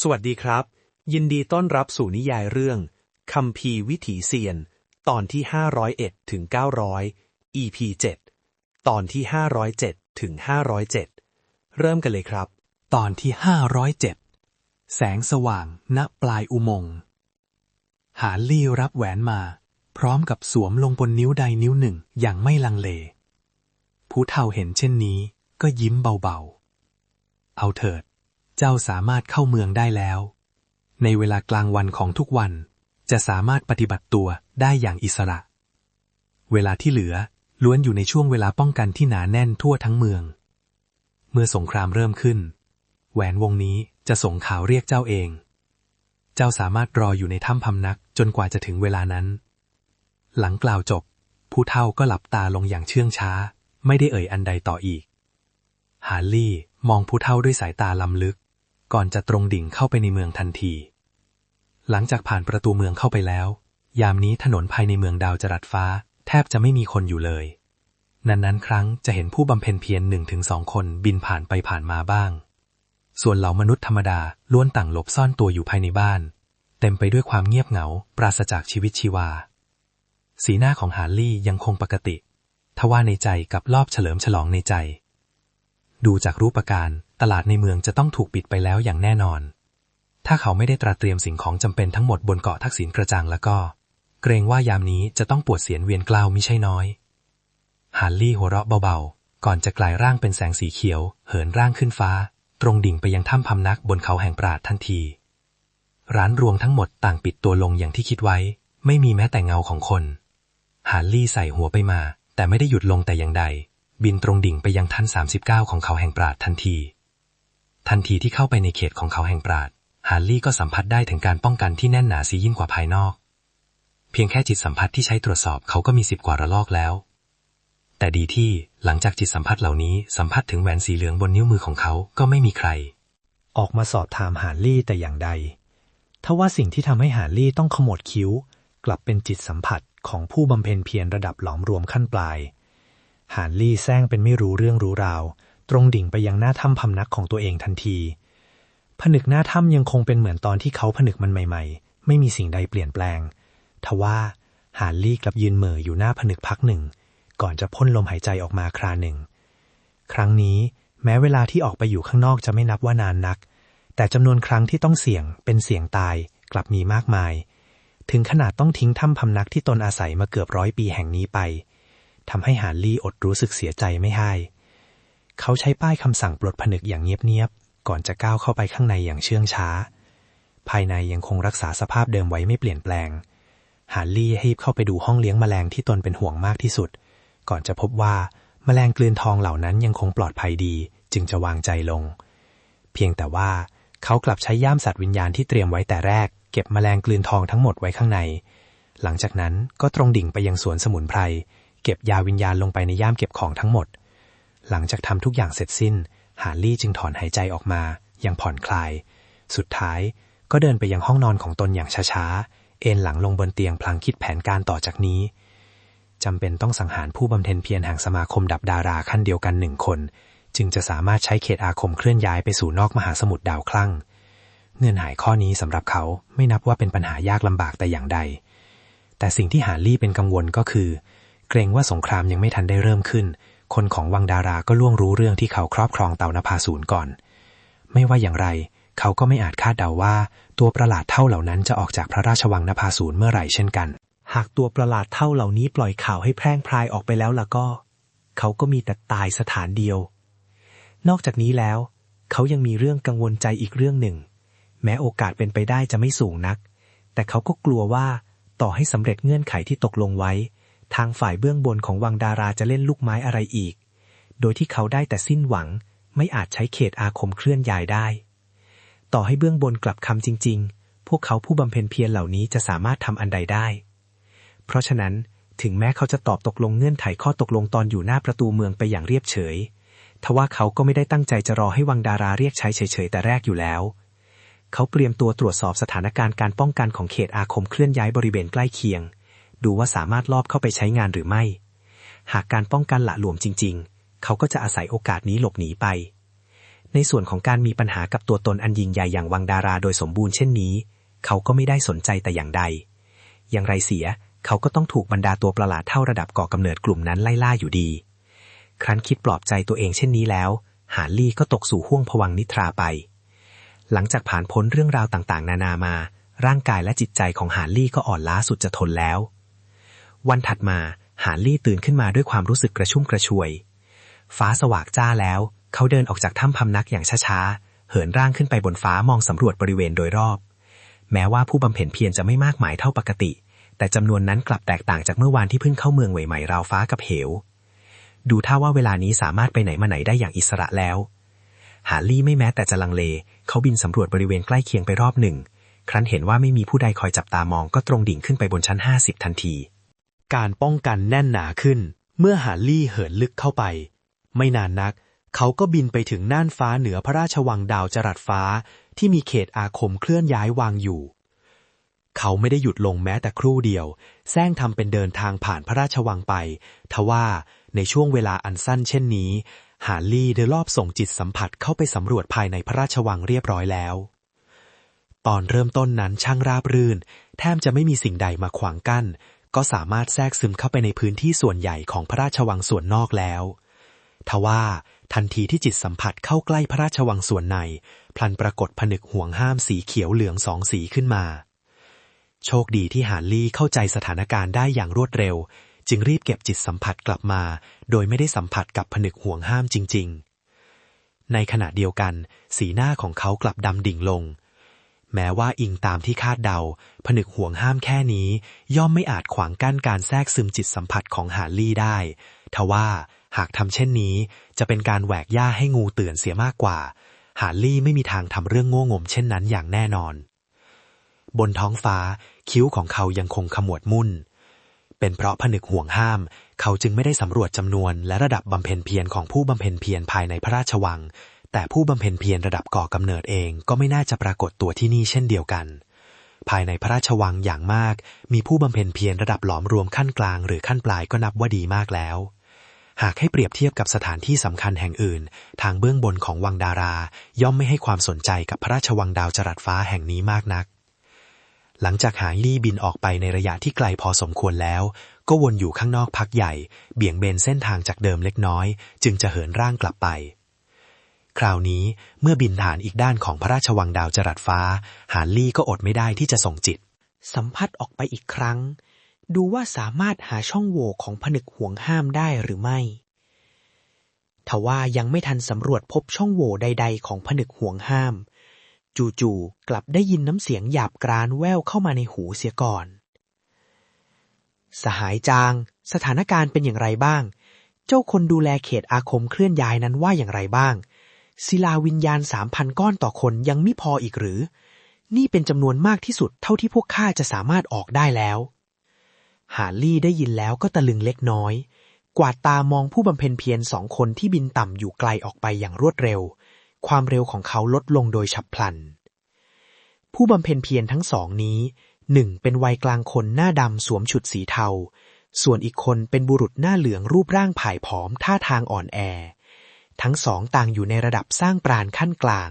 สวัสดีครับ ยินดีต้อนรับสู่นิยายเรื่องคัมภีร์วิถีเซียน ตอนที่ 501ถึง900 EP 7 ตอนที่ 507ถึง507 เริ่มกันเลยครับ ตอนที่ห้าร้อยเจ็ดแสงสว่างณปลายอุโมงค์หาลี่รับแหวนมา พร้อมกับสวมลงบนนิ้วใดนิ้วหนึ่งอย่างไม่ลังเล ผู้เฒ่าเห็นเช่นนี้ก็ยิ้มเบาๆ เอาเถิด เจ้าสามารถเข้าเมืองได้แล้ว ในเวลากลางวันของทุกวัน จะสามารถปฏิบัติตัวได้อย่างอิสระ เวลาที่เหลือล้วนอยู่ในช่วงเวลาป้องกันที่หนาแน่นทั่วทั้งเมือง เมื่อสงครามเริ่มขึ้น แหวนวงนี้จะส่งข่าวเรียกเจ้าเอง เจ้าสามารถรออยู่ในถ้ำพำนักจนกว่าจะถึงเวลานั้น หลังกล่าวจบ ผู้เฒ่าก็หลับตาลงอย่างเชื่องช้า ไม่ได้เอ่ยอันใดต่ออีก ฮาร์ลี่มองผู้เฒ่าด้วยสายตาลำลึก ก่อนจะตรงดิ่งเข้าไปในเมืองทันที หลังจากผ่านประตูเมืองเข้าไปแล้ว ยามนี้ถนนภายในเมืองดาวจรัสฟ้า แทบจะไม่มีคนอยู่เลย นั้นๆ ครั้งจะเห็นผู้บำเพ็ญเพียรหนึ่งถึงสองคนบินผ่านไปผ่านมาบ้าง ส่วนเหล่ามนุษย์ธรรมดาล้วนต่างหลบซ่อนตัวอยู่ภายในบ้าน เต็มไปด้วยความเงียบเหงา ปราศจากชีวิตชีวา สีหน้าของฮาร์ลี่ยังคงปกติ ทว่าในใจกับรอบเฉลิมฉลองในใจ ดูจากรูปการตลาดในเมืองจะต้องถูกปิดไปแล้วอย่างแน่นอน ถ้าเขาไม่ได้ตระเตรียมสิ่งของจำเป็นทั้งหมดบนเกาะทักษิณกระจ่างแล้วก็ เกรงว่ายามนี้จะต้องปวดเสียนเวียนกล้าวมิใช่น้อยฮาร์ลี่หัวเราะเบาๆ ก่อนจะกลายร่างเป็นแสงสีเขียว เหินร่างขึ้นฟ้า ตรงดิ่งไปยังถ้ำพำนักบนเขาแห่งปราดทันที ร้านรวงทั้งหมดต่างปิดตัวลงอย่างที่คิดไว้ ไม่มีแม้แต่เงาของคนฮาร์ลี่ใส่หัวไปมา แต่ไม่ได้หยุดลงแต่อย่างใด บินตรงดิ่งไปยังท่าน 39 ของเขาแห่งปราดทันที ทันทีที่เข้าไปในเขตของเขาแห่งปราดฮาร์ลี่ก็สัมผัสได้ถึงการป้องกันที่แน่นหนาสียิ่งกว่าภายนอก เพียงแค่จิตสัมผัสที่ใช้ตรวจสอบเขาก็มีสิบกว่าระลอกแล้ว แต่ดีที่หลังจากจิตสัมผัสเหล่านี้สัมผัสถึงแหวนสีเหลืองบนนิ้วมือของเขาก็ไม่มีใคร ออกมาสอบถามหาร์ลี่แต่อย่างใดทว่าสิ่งที่ทำให้หาร์ลี่ต้องขมวดคิ้ว กลับเป็นจิตสัมผัสของผู้บำเพ็ญเพียรระดับหลอมรวมขั้นปลาย หาลี่แซงเป็นไม่รู้เรื่องรู้ราว ตรงดิ่งไปยังหน้าถ้ำพำนักของตัวเองทันที ผนึกหน้าถ้ำยังคงเป็นเหมือนตอนที่เขาผนึกมันใหม่ ๆ ไม่มีสิ่งใดเปลี่ยนแปลง ทว่าหาลี่กลับยืนเหม่ออยู่หน้าผนึกพักหนึ่ง ก่อนจะพ่นลมหายใจออกมาคราหนึ่ง ครั้งนี้แม้เวลาที่ออกไปอยู่ข้างนอกจะไม่นับว่านานนัก แต่จำนวนครั้งที่ต้องเสี่ยงเป็นเสี่ยงตายกลับมีมากมาย ถึงขนาดต้องทิ้งถ้ำพำนักที่ตนอาศัยมาเกือบร้อยปีแห่งนี้ไป ทำให้ฮาร์ลี่อดรู้สึกเสียใจไม่ให้ เขาใช้ป้ายคำสั่งปลดผนึกอย่างเงียบๆ ก่อนจะก้าวเข้าไปข้างในอย่างเชื่องช้า ภายในยังคงรักษาสภาพเดิมไว้ไม่เปลี่ยนแปลง ฮาร์ลี่รีบเข้าไปดูห้องเลี้ยงแมลงที่ตนเป็นห่วงมากที่สุด ก่อนจะพบว่าแมลงกลืนทองเหล่านั้นยังคงปลอดภัยดี จึงจะวางใจลง เพียงแต่ว่าเขากลับใช้ย่ามสัตว์วิญญาณที่เตรียมไว้แต่แรก เก็บแมลงกลืนทองทั้งหมดไว้ข้างใน หลังจากนั้นก็ตรงดิ่งไปยังสวนสมุนไพร เก็บยาวิญญาณลงไปในย่ามเก็บของทั้งหมด หลังจากทำทุกอย่างเสร็จสิ้น ฮาร์ลี่จึงถอนหายใจออกมา อย่างผ่อนคลาย สุดท้ายก็เดินไปยังห้องนอนของตนอย่างช้าๆ เอนหลังลงบนเตียงพลางคิดแผนการต่อจากนี้จำเป็นต้องสังหารผู้บำเพ็ญเพียรแห่งสมาคมดับดาราขั้นเดียวกันหนึ่งคน จึงจะสามารถใช้เขตอาคมเคลื่อนย้ายไปสู่นอกมหาสมุทรดาวคลั่ง เงื่อนหายข้อนี้สำหรับเขาไม่นับว่าเป็นปัญหายากลำบากแต่อย่างใด แต่สิ่งที่ฮาร์ลี่เป็นกังวลก็คือ เกรงว่าสงครามยังไม่ทันได้เริ่มขึ้น คนของวังดาราก็ล่วงรู้เรื่องที่เขาครอบครองเต่านภาสูนก่อน ไม่ว่าอย่างไร เขาก็ไม่อาจคาดเดาว่า ตัวประหลาดเท่าเหล่านั้นจะออกจากพระราชวังนภาสูนเมื่อไหร่เช่นกัน หากตัวประหลาดเท่าเหล่านี้ปล่อยข่าวให้แพร่งพรายออกไปแล้วล่ะก็ เขาก็มีแต่ตายสถานเดียว นอกจากนี้แล้ว เขายังมีเรื่องกังวลใจอีกเรื่องหนึ่ง แม้โอกาสเป็นไปได้จะไม่สูงนัก แต่เขาก็กลัวว่าต่อให้สำเร็จเงื่อนไขที่ตกลงไว้ ทางฝ่ายเบื้องบนของวังดาราจะเล่นลูกไม้อะไรอีก โดยที่เขาได้แต่สิ้นหวัง ไม่อาจใช้เขตอาคมเคลื่อนย้ายได้ ต่อให้เบื้องบนกลับคำจริง ๆ พวกเขาผู้บำเพ็ญเพียรเหล่านี้จะสามารถทำอันใดได้ เพราะฉะนั้นถึงแม้เขาจะตอบตกลงเงื่อนไขข้อตกลงตอนอยู่หน้าประตูเมืองไปอย่างเรียบเฉย ทว่าเขาก็ไม่ได้ตั้งใจจะรอให้วังดาราเรียกใช้เฉยๆแต่แรกอยู่แล้ว เขาเตรียมตัวตรวจสอบสถานการณ์การป้องกันของเขตอาคมเคลื่อนย้ายบริเวณใกล้เคียง ดูว่าสามารถลอบเข้าไปใช้งานหรือไม่ หากการป้องกันหละหลวมจริง ๆ เขาก็จะอาศัยโอกาสนี้หลบหนีไป ในส่วนของการมีปัญหากับตัวตนอันยิ่งใหญ่อย่างวังดาราโดยสมบูรณ์เช่นนี้ เขาก็ไม่ได้สนใจแต่อย่างใด อย่างไรเสียเขาก็ต้องถูกบรรดาตัวประหลาดเท่าระดับก่อกำเนิดกลุ่มนั้นไล่ล่าอยู่ดี ครั้นคิดปลอบใจตัวเองเช่นนี้แล้ว หาลี่ก็ตกสู่ห้วงผวังนิทราไป หลังจากผ่านพ้นเรื่องราวต่างๆ นานามา ร่างกายและจิตใจของหาลี่ก็อ่อนล้าสุดจะทนแล้ว วันถัดมาหาลี่ตื่นขึ้นมาด้วยความรู้สึกกระชุ่มกระชวย ฟ้าสว่างจ้าแล้ว เขาเดินออกจากถ้ำพำนักอย่างช้าๆ เหินร่างขึ้นไปบนฟ้ามองสำรวจบริเวณโดยรอบ แม้ว่าผู้บำเพ็ญเพียรจะไม่มากมายเท่าปกติ แต่จำนวนนั้นกลับแตกต่างจากเมื่อวานที่เพิ่งเข้าเมืองใหม่ๆราวฟ้ากับเหว ดูท่าว่าเวลานี้สามารถไปไหนมาไหนได้อย่างอิสระแล้ว หาลี่ไม่แม้แต่จะลังเล เขาบินสำรวจบริเวณใกล้เคียงไปรอบหนึ่ง ครั้นเห็นว่าไม่มีผู้ใดคอยจับตามองก็ตรงดิ่งขึ้นไปบนชั้นห้าสิบทันที การป้องกันแน่นหนาขึ้น เมื่อหาลี่เหินลึกเข้าไป ไม่นานนัก เขาก็บินไปถึงน่านฟ้าเหนือพระราชวังดาวจรัสฟ้าที่มีเขตอาคมเคลื่อนย้ายวางอยู่ เขาไม่ได้หยุดลงแม้แต่ครู่เดียวแซงทำเป็นเดินทางผ่านพระราชวังไป ทว่าในช่วงเวลาอันสั้นเช่นนี้หาลี่ได้รอบส่งจิตสัมผัสเข้าไปสำรวจภายในพระราชวังเรียบร้อยแล้ว ตอนเริ่มต้นนั้นช่างราบรื่น แทบจะไม่มีสิ่งใดมาขวางกั้น ก็สามารถแทรกซึมเข้าไปในพื้นที่ส่วนใหญ่ของพระราชวังส่วนนอกแล้ว ทว่าทันทีที่จิตสัมผัสเข้าใกล้พระราชวังส่วนใน พลันปรากฏผนึกห่วงห้ามสีเขียวเหลืองสองสีขึ้นมา โชคดีที่หานลี่เข้าใจสถานการณ์ได้อย่างรวดเร็ว จึงรีบเก็บจิตสัมผัสกลับมา โดยไม่ได้สัมผัสกับผนึกห่วงห้ามจริง ๆ ในขณะเดียวกัน สีหน้าของเขากลับดำดิ่งลง แม้ว่าอิงตามที่คาดเดา ผนึกห่วงห้ามแค่นี้ ย่อมไม่อาจขวางกั้นการแทรกซึมจิตสัมผัสของหาลี่ได้ ทว่าหากทำเช่นนี้ จะเป็นการแหวกหญ้าให้งูเตือนเสียมากกว่าหาลี่ไม่มีทางทำเรื่องโง่งมเช่นนั้นอย่างแน่นอน บนท้องฟ้าคิ้วของเขายังคงขมวดมุ่น เป็นเพราะผนึกห่วงห้าม เขาจึงไม่ได้สำรวจจำนวนและระดับบำเพ็ญเพียรของผู้บำเพ็ญเพียรภายในพระราชวัง แต่ผู้บำเพ็ญเพียรระดับก่อกำเนิดเองก็ไม่น่าจะปรากฏตัวที่นี่เช่นเดียวกัน ภายในพระราชวังอย่างมาก มีผู้บำเพ็ญเพียรระดับหลอมรวมขั้นกลางหรือขั้นปลายก็นับว่าดีมากแล้ว หากให้เปรียบเทียบกับสถานที่สำคัญแห่งอื่น ทางเบื้องบนของวังดารา ย่อมไม่ให้ความสนใจกับพระราชวังดาวจรัสฟ้าแห่งนี้มากนัก หลังจากหางลี่บินออกไปในระยะที่ไกลพอสมควรแล้ว ก็วนอยู่ข้างนอกพักใหญ่ เบี่ยงเบนเส้นทางจากเดิมเล็กน้อย จึงจะเหินร่างกลับไป คราวนี้เมื่อบินผ่านอีกด้านของพระราชวังดาวจรัสฟ้า หานลี่ก็อดไม่ได้ที่จะส่งจิต สัมผัสออกไปอีกครั้ง ดูว่าสามารถหาช่องโหว่ของผนึกห่วงห้ามได้หรือไม่ทว่ายังไม่ทันสำรวจพบช่องโหว่ใด ๆ ของผนึกห่วงห้าม จู่ๆกลับได้ยินน้ำเสียงหยาบกรานแว่วเข้ามาในหูเสียก่อน สหายจาง สถานการณ์เป็นอย่างไรบ้าง เจ้าคนดูแลเขตอาคมเคลื่อนย้ายนั้นว่าอย่างไรบ้าง ศิลาวิญญาณสามพันก้อนต่อคนยังไม่พออีกหรือ นี่เป็นจำนวนมากที่สุดเท่าที่พวกข้าจะสามารถออกได้แล้วหาลี่ได้ยินแล้วก็ตะลึงเล็กน้อย กวาดตามองผู้บำเพ็ญเพียรสองคนที่บินต่ำอยู่ไกลออกไปอย่างรวดเร็ว ความเร็วของเขาลดลงโดยฉับพลัน ผู้บำเพ็ญเพียรทั้งสองนี้หนึ่งเป็นวัยกลางคนหน้าดำสวมชุดสีเทา ส่วนอีกคนเป็นบุรุษหน้าเหลืองรูปร่างผายผอมท่าทางอ่อนแอ ทั้งสองต่างอยู่ในระดับสร้างปราณขั้นกลาง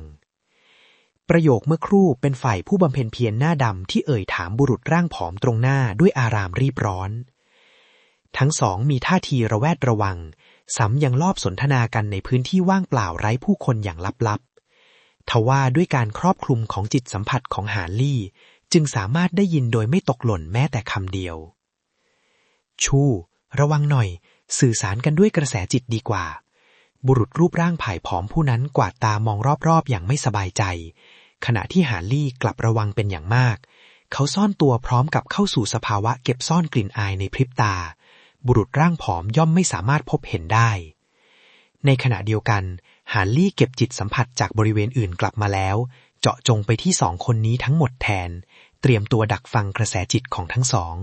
ประโยคเมื่อครู่เป็นฝ่ายผู้บำเพ็ญเพียรหน้าดำที่เอ่ยถามบุรุษร่างผอมตรงหน้าด้วยอารามรีบร้อน ทั้งสองมีท่าทีระแวดระวังซ้ำยังลอบสนทนากันในพื้นที่ว่างเปล่าไร้ผู้คนอย่างลับๆ ทว่าด้วยการครอบคลุมของจิตสัมผัสของหาลี่ จึงสามารถได้ยินโดยไม่ตกหล่นแม้แต่คำเดียว ชู ระวังหน่อย สื่อสารกันด้วยกระแสจิตดีกว่า บุรุษรูปร่างผายผอมผู้นั้นกวาดตามองรอบๆ อย่างไม่สบายใจ ขณะที่หาลี่กลับระวังเป็นอย่างมาก เขาซ่อนตัวพร้อมกับเข้าสู่สภาวะเก็บซ่อนกลิ่นอายในพริบตา บุรุษร่างผอมย่อมไม่สามารถพบเห็นได้ ในขณะเดียวกันหาลี่เก็บจิตสัมผัสจากบริเวณอื่นกลับมาแล้ว เจาะจงไปที่สองคนนี้ทั้งหมดแทน เตรียมตัวดักฟังกระแสจิตของทั้งสอง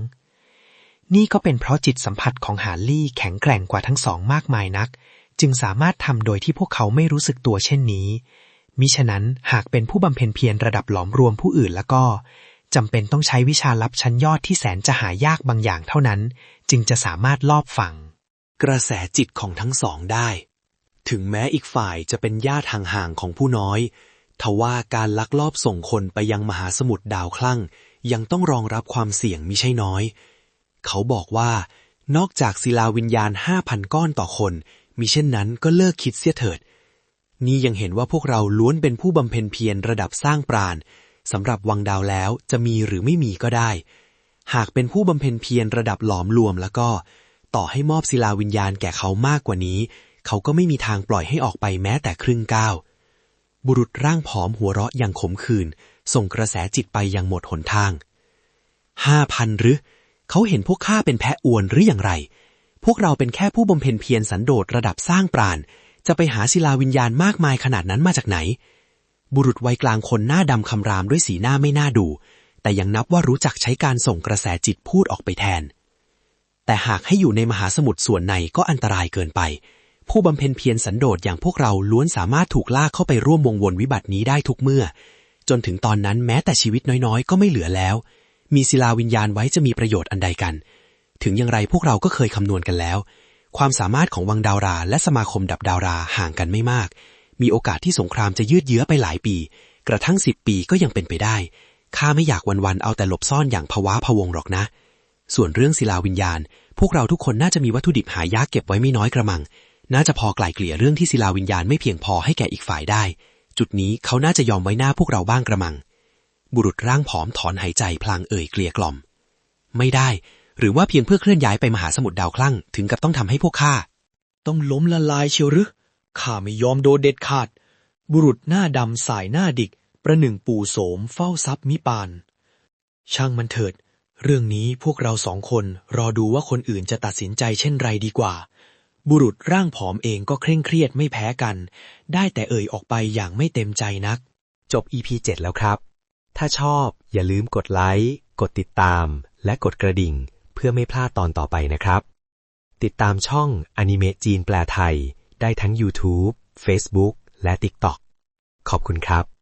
นี่ก็เป็นเพราะจิตสัมผัสของหาลี่แข็งแกร่งกว่าทั้งสองมากมายนัก จึงสามารถทำโดยที่พวกเขาไม่รู้สึกตัวเช่นนี้ มิฉะนั้นหากเป็นผู้บำเพ็ญเพียรระดับหลอมรวมผู้อื่นแล้วก็จำเป็นต้องใช้วิชาลับชั้นยอดที่แสนจะหายากบางอย่างเท่านั้น จึงจะสามารถลอบฟัง กระแสจิตของทั้งสองได้ ถึงแม้อีกฝ่ายจะเป็นญาติห่างๆของผู้น้อยทว่าการลักลอบส่งคนไปยังมหาสมุทรดาวคลั่ง ยังต้องรองรับความเสี่ยงมิใช่น้อย เขาบอกว่า นอกจากศิลาวิญญาณห้าพันก้อนต่อคน มิเช่นนั้นก็เลิกคิดเสียเถิด นี่ยังเห็นว่าพวกเราล้วนเป็นผู้บำเพ็ญเพียรระดับสร้างปราณสำหรับวังดาวแล้วจะมีหรือไม่มีก็ได้ หากเป็นผู้บำเพ็ญเพียรระดับหลอมรวมแล้วก็ ต่อให้มอบศิลาวิญญาณแก่เขามากกว่านี้ เขาก็ไม่มีทางปล่อยให้ออกไปแม้แต่ครึ่งก้าวบุรุษร่างผอมหัวเราะอย่างขมขื่นส่งกระแสจิตไปยังหมดหนทางห้าพันหรือ เขาเห็นพวกข้าเป็นแพะอวนหรืออย่างไร พวกเราเป็นแค่ผู้บำเพ็ญเพียรสันโดษระดับสร้างปราณ จะไปหาศิลาวิญญาณมากมายขนาดนั้นมาจากไหน บุรุษวัยกลางคนหน้าดำคำรามด้วยสีหน้าไม่น่าดู แต่ยังนับว่ารู้จักใช้การส่งกระแสจิตพูดออกไปแทน แต่หากให้อยู่ในมหาสมุทรส่วนในก็อันตรายเกินไป ผู้บำเพ็ญเพียรสันโดษอย่างพวกเราล้วนสามารถถูกลากเข้าไปร่วมวงวนวิบัตินี้ได้ทุกเมื่อ จนถึงตอนนั้นแม้แต่ชีวิตน้อยๆ ก็ไม่เหลือแล้ว มีศิลาวิญญาณไว้จะมีประโยชน์อันใดกัน ถึงอย่างไรพวกเราก็เคยคำนวณกันแล้ว ความสามารถของวังดาวราและสมาคมดับดาวราห่างกันไม่มาก มีโอกาสที่สงครามจะยืดเยื้อไปหลายปี กระทั่งสิบปีก็ยังเป็นไปได้ข้าไม่อยากวันๆเอาแต่หลบซ่อนอย่างภวะพะวงหรอกนะ ส่วนเรื่องศิลาวิญญาณ พวกเราทุกคนน่าจะมีวัตถุดิบหายากเก็บไว้ไม่น้อยกระมัง น่าจะพอไกล่เกลี่ยเรื่องที่ศิลาวิญญาณไม่เพียงพอให้แก่อีกฝ่ายได้ จุดนี้เขาน่าจะยอมไว้หน้าพวกเราบ้างกระมัง บุรุษร่างผอมถอนหายใจพลางเอ่ยเกลียกล่อม ไม่ได้ หรือว่าเพียงเพื่อเคลื่อนย้ายไปมหาสมุทรดาวคลั่งถึงกับต้องทำให้พวกข้าต้องล้มละลายเชียวหรือข้าไม่ยอมโดนเด็ดขาด บุรุษหน้าดำสายหน้าดิก ประหนึ่งปู่โสมเฝ้าทรัพย์มิปาน ช่างมันเถิด เรื่องนี้พวกเราสองคนรอดูว่าคนอื่นจะตัดสินใจเช่นไรดีกว่า บุรุษร่างผอมเองก็เคร่งเครียดไม่แพ้กัน ได้แต่เอ่ยออกไปอย่างไม่เต็มใจนัก จบ EP 7 แล้วครับ ถ้าชอบอย่าลืมกดไลค์ กดติดตาม และกดกระดิ่ง เพื่อไม่พลาดตอนต่อไปนะครับ ติดตามช่องอนิเมะจีนแปลไทย ได้ทั้ง YouTube Facebook และ TikTok ขอบคุณครับ